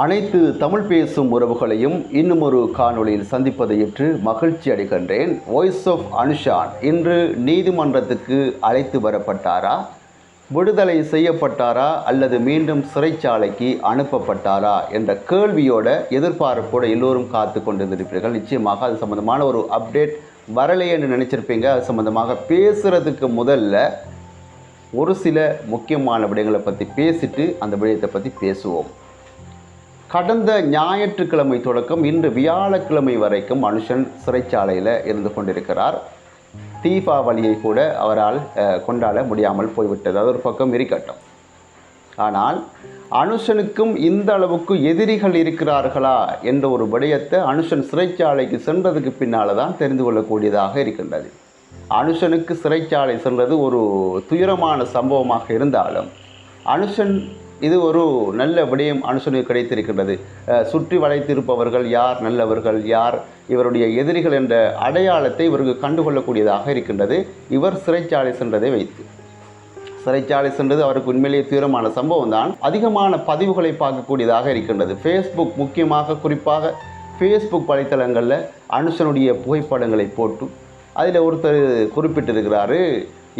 அனைத்து தமிழ் பேசும் உறவுகளையும் இன்னும் ஒரு காணொளியில் சந்திப்பதையிற்று மகிழ்ச்சி அடைகின்றேன். வாய்ஸ் ஆஃப் அனுஷான் இன்று நீதிமன்றத்துக்கு அழைத்து வரப்பட்டாரா? விடுதலை செய்யப்பட்டாரா? அல்லது மீண்டும் சிறைச்சாலைக்கு அனுப்பப்பட்டாரா? என்ற கேள்வியோட எதிர்பார்ப்போட எல்லோரும் காத்து கொண்டிருந்திருப்பீர்கள். நிச்சயமாக அது சம்பந்தமான ஒரு அப்டேட் வரலை என்று நினச்சிருப்பீங்க. அது சம்மந்தமாக பேசுகிறதுக்கு முதல்ல ஒரு சில முக்கியமான விடயங்களை பற்றி பேசிட்டு அந்த விடயத்தை பற்றி பேசுவோம். கடந்த ஞாயிற்றுக்கிழமை தொடக்கம் இன்று வியாழக்கிழமை வரைக்கும் மனுஷன் சிறைச்சாலையில் இருந்து கொண்டிருக்கிறார். தீபாவளியை கூட அவரால் கொண்டாட முடியாமல் போய்விட்டது. அது ஒரு பக்கம் இருக்கட்டும். ஆனால் அனுஷனுக்கும் இந்த அளவுக்கு எதிரிகள் இருக்கிறார்களா என்ற ஒரு விடயத்தை அனுஷன் சிறைச்சாலைக்கு சென்றதுக்கு பின்னால் தான் தெரிந்து கொள்ளக்கூடியதாக இருக்கின்றது. அனுஷனுக்கு சிறைச்சாலை சென்றது ஒரு துயரமான சம்பவமாக இருந்தாலும் அனுஷன் இது ஒரு நல்ல விடயம் அனுஷனுக்கு கிடைத்திருக்கின்றது. சுற்றி வளைத்திருப்பவர்கள் யார்? நல்லவர்கள் யார்? இவருடைய எதிரிகள் என்ற அடையாளத்தை இவருக்கு கண்டுகொள்ளக்கூடியதாக இருக்கின்றது. இவர் சிறைச்சாலை சென்றதை வைத்து. சிறைச்சாலை சென்றது அவருக்கு உண்மையிலேயே தீவிரமான சம்பவம் தான். அதிகமான பதிவுகளை பார்க்கக்கூடியதாக இருக்கின்றது. ஃபேஸ்புக் முக்கியமாக குறிப்பாக ஃபேஸ்புக் வலைத்தளங்களில் அனுஷனுடைய புகைப்படங்களை போட்டு அதில் ஒருத்தர் குறிப்பிட்டிருக்கிறாரு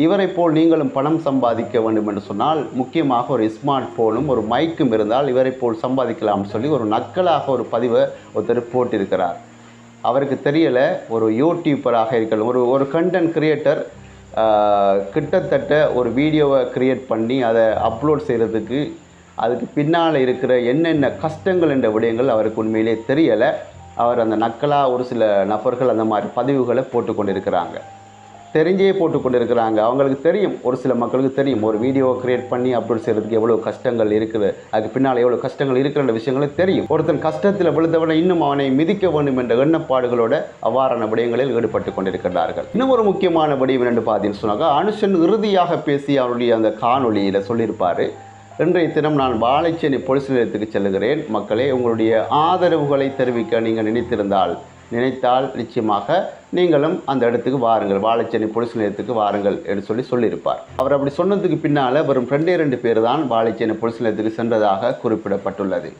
இவரை போல் நீங்களும் பணம் சம்பாதிக்க வேண்டும் என்று சொன்னால் முக்கியமாக ஒரு ஸ்மார்ட் ஃபோனும் ஒரு மைக்கும் இருந்தால் இவரை போல் சம்பாதிக்கலாம்னு சொல்லி ஒரு நக்கலாக ஒரு பதிவை ஒருத்தர் போட்டிருக்கிறார். அவருக்கு தெரியலை ஒரு யூடியூப்பராக இருக்கலாம் ஒரு ஒரு கண்டென்ட் கிரியேட்டர் கிட்டத்தட்ட ஒரு வீடியோவை கிரியேட் பண்ணி அதை அப்லோட் செய்கிறதுக்கு அதுக்கு பின்னால் இருக்கிற என்னென்ன கஷ்டங்கள் என்ற விடயங்கள் அவருக்கு உண்மையிலே தெரியலை. அவர் அந்த நக்கலாக ஒரு சில நபர்கள் அந்த மாதிரி பதிவுகளை போட்டுக்கொண்டிருக்கிறாங்க தெரிஞ்சே போட்டு கொண்டிருக்கிறாங்க அவங்களுக்கு தெரியும். ஒரு சில மக்களுக்கு தெரியும். ஒரு வீடியோ கிரியேட் பண்ணி அப்லோட் செய்கிறதுக்கு எவ்வளோ கஷ்டங்கள் இருக்குது. அதுக்கு பின்னால் எவ்வளோ கஷ்டங்கள் இருக்கிற விஷயங்களும் தெரியும். ஒருத்தன் கஷ்டத்தில் விழுந்தவனை இன்னும் அவனை மிதிக்க வேண்டும் என்ற எண்ணப்பாடுகளோட அவ்வாறான விடயங்களில் ஈடுபட்டு கொண்டிருக்கிறார்கள் இன்னும் ஒரு முக்கியமான விடயம் என்னென்னு பார்த்தீங்கன்னு சொன்னாக்கா அனுஷன் இறுதியாக பேசி அவருடைய அந்த காணொளியில் சொல்லியிருப்பார். இன்றைய தினம் நான் வாழைச்சேனி பொலிஸ் நிலையத்துக்கு செல்லுகிறேன். மக்களே உங்களுடைய ஆதரவுகளை தெரிவிக்க நீங்கள் நினைத்திருந்தால் நினைத்தால் நிச்சயமாக நீங்களும் அந்த இடத்துக்கு வாருங்கள். வாழைச்சேனை போலீஸ் நிலையத்துக்கு வாருங்கள் என்று சொல்லி சொல்லியிருப்பார். அவர் அப்படி சொன்னதுக்கு பின்னால் வரும் ரெண்டே ரெண்டு பேர் தான் வாழைச்சேனை போலீஸ் நிலையத்துக்கு சென்றதாக குறிப்பிடப்பட்டுள்ளது.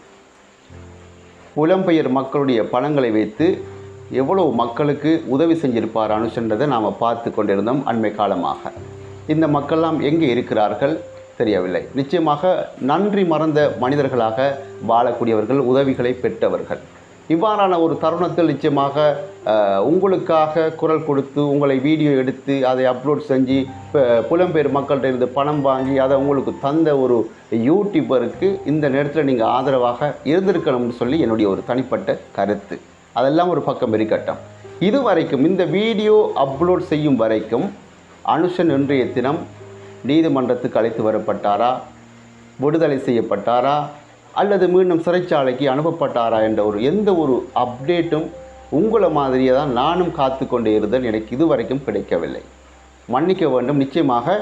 புலம்பெயர் மக்களுடைய பணங்களை வைத்து எவ்வளவு மக்களுக்கு உதவி செஞ்சிருப்பார் அனுஷன்றதை நாம் பார்த்து கொண்டிருந்தோம் அண்மை காலமாக. இந்த மக்கள்லாம் எங்கே இருக்கிறார்கள் தெரியவில்லை. நிச்சயமாக நன்றி மறந்த மனிதர்களாக வாழக்கூடியவர்கள் உதவிகளை பெற்றவர்கள். இவ்வாறான ஒரு தருணத்தில் நிச்சயமாக உங்களுக்காக குரல் கொடுத்து உங்களை வீடியோ எடுத்து அதை அப்லோட் செஞ்சு புலம்பெயர் மக்கள்கிட்ட இருந்து பணம் வாங்கி அதை உங்களுக்கு தந்த ஒரு யூடியூபருக்கு இந்த நேரத்தில் நீங்கள் ஆதரவாக இருந்திருக்கணும்னு சொல்லி என்னுடைய ஒரு தனிப்பட்ட கருத்து. அதெல்லாம் ஒரு பக்கம் இருக்கட்டும். இது வரைக்கும் இந்த வீடியோ அப்லோட் செய்யும் வரைக்கும் அனுஷன் இன்றைய தினம் நீதிமன்றத்துக்கு அழைத்து வரப்பட்டாரா? விடுதலை செய்யப்பட்டாரா? அல்லது மீண்டும் சிறைச்சாலைக்கு அனுப்பப்பட்டாரா என்ற ஒரு எந்த ஒரு அப்டேட்டும் உங்களை மாதிரியே தான் நானும் காத்து கொண்டே இருந்தேன். எனக்கு இதுவரைக்கும் கிடைக்கவில்லை. மன்னிக்க வேண்டும். நிச்சயமாக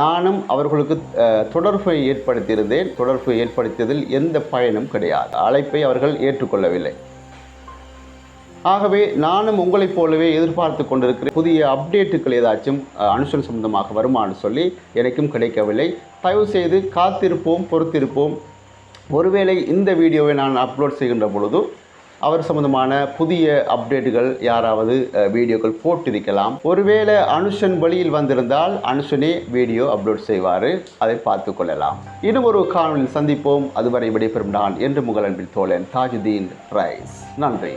நானும் அவர்களுக்கு தொடர்பை ஏற்படுத்தியிருந்தேன். தொடர்பு ஏற்படுத்தியதில் எந்த பயனும் கிடையாது. அழைப்பை அவர்கள் ஏற்றுக்கொள்ளவில்லை. ஆகவே நானும் உங்களைப் போலவே எதிர்பார்த்து கொண்டிருக்கிறேன். புதிய அப்டேட்டுகள் ஏதாச்சும் அனுஷன் சம்பந்தமாக வருமானு சொல்லி எனக்கும் கிடைக்கவில்லை. தயவு செய்து காத்திருப்போம் பொறுத்திருப்போம். ஒருவேளை இந்த வீடியோவை நான் அப்லோட் செய்கின்ற பொழுது அவர் சம்பந்தமான புதிய அப்டேட்டுகள் யாராவது வீடியோக்கள் போட்டிருக்கலாம். ஒருவேளை அனுஷன் வழியில் வந்திருந்தால் அனுஷனே வீடியோ அப்லோட் செய்வார். அதை பார்த்து கொள்ளலாம். இன்னும் ஒரு காணொலியில் சந்திப்போம். அதுவரை விடைபெறும் நான் என்று முகலன்பில் தோழன் தாஜுதீன் ரைஸ். நன்றி.